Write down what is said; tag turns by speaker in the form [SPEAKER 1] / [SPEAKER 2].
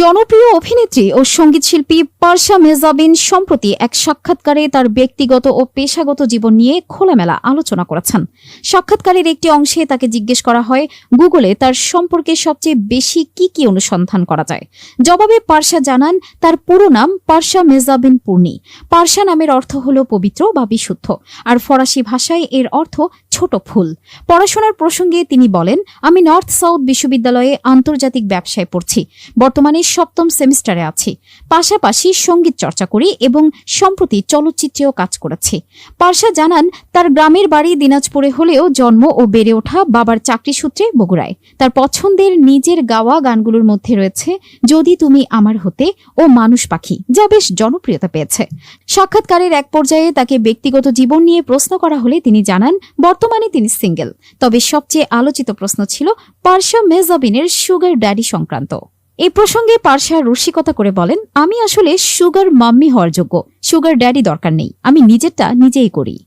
[SPEAKER 1] জনপ্রিয় অভিনেত্রী ও সঙ্গীতশিল্পী পারসা মেজাবিন সম্প্রতি এক সাক্ষাৎকারে তার ব্যক্তিগত ও পেশাগত জীবন নিয়ে খোলামেলা আলোচনা করেছেন। সাক্ষাৎকারের একটি অংশে তাকে জিজ্ঞেস করা হয়, গুগলে তার সম্পর্কে সবচেয়ে বেশি কি কি অনুসন্ধান করা যায়? জবাবে পারসা জানান, তার পুরো নাম পারসা মেজাবিন পূর্ণি। পারসা নামের অর্থ হল পবিত্র বা বিশুদ্ধ, আর ফরাসি ভাষায় এর অর্থ ছোট ফুল। পড়াশোনার প্রসঙ্গে তিনি বলেন, আমি নর্থ সাউথ বিশ্ববিদ্যালয়ে আন্তর্জাতিক ব্যবসায় পড়ছি। বর্তমানে সপ্তম সেমিস্টারে আছি। পাশাপাশি সংগীত চর্চা করি এবং সম্প্রতি চলচ্চিত্রেও কাজ করেছি। পার্শা জানান, তার গ্রামের বাড়ি দিনাজপুরে হলেও জন্ম ও বেড়ে ওঠা বাবার চাকরি সূত্রে বগুড়ায়। তার পছন্দের নিজের গাওয়া গানগুলোর মধ্যে রয়েছে, যদি তুমি আমার হতে ও মানুষ পাখি যা বেশ জনপ্রিয়তা পেয়েছে। সাক্ষাৎকারের এক পর্যায়ে তাকে ব্যক্তিগত জীবন নিয়ে প্রশ্ন করা হলে তিনি জানান, বর্তমানে তিনি সিঙ্গেল। তবে সবচেয়ে আলোচিত প্রশ্ন ছিল পার্শা মেজাবিনের সুগার ড্যাডি সংক্রান্ত। এই প্রসঙ্গে পার্শা রসিকতা করে বলেন, আমি আসলে সুগার মাম্মি হওয়ার যোগ্য। সুগার ড্যাডি দরকার নেই। আমি নিজেরটা নিজেই করি।